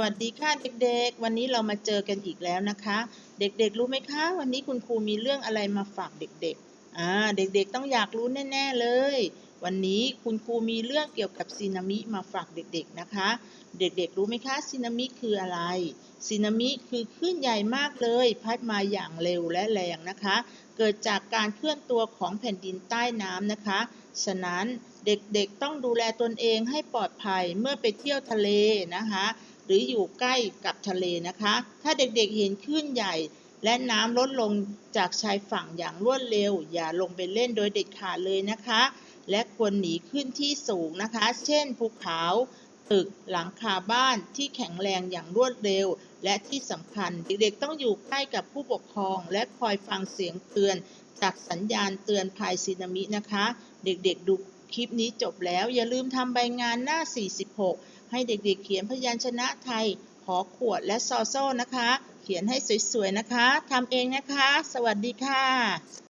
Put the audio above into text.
วัสดีค่ะเด็กๆ วันนี้เรามาเจอกันอีกแล้วนะคะ เด็กๆรู้ไหมคะ วันนี้คุณครูมีเรื่องอะไรมาฝากเด็กๆอ่าเด็กๆต้องอยากรู้แน่ๆเลย วันนี้คุณครูมีเรื่องเกี่ยวกับซีนามิมาฝากเด็กๆนะคะ เด็กๆรู้ไหมคะซีนามิคืออะไรซีนามิคือคลื่นใหญ่มากเลย พัดมาอย่างเร็วและแรงนะคะ เกิดจากการเคลื่อนตัวของแผ่นดินใต้น้ำนะคะ ฉะนั้นเด็กๆต้องดูแลตนเองให้ปลอดภัยเมื่อไปเที่ยวทะเลนะคะ หรืออยู่ใกล้กับทะเลนะคะ ถ้าเด็กๆเห็นคลื่นใหญ่ และน้ำลดลงจากชายฝั่งอย่างรวดเร็ว อย่าลงไปเล่นโดยเด็ดขาดเลยนะคะ และควรหนีขึ้นที่สูงนะคะ เช่นภูเขาตึกหลังคาบ้านที่แข็งแรงอย่างรวดเร็ว และที่สำคัญเด็กๆต้องอยู่ใกล้กับผู้ปกครอง และคอยฟังเสียงเตือน จากสัญญาณเตือนภัยสึนามินะคะ เด็กๆดูคลิปนี้จบแล้ว อย่าลืมทำใบงานหน้า 46 ให้เด็กๆเขียนพยัญชนะไทย ขอขวดและซอโซ่นะคะ เขียนให้สวยๆนะคะทำเองนะคะ สวัสดีค่ะ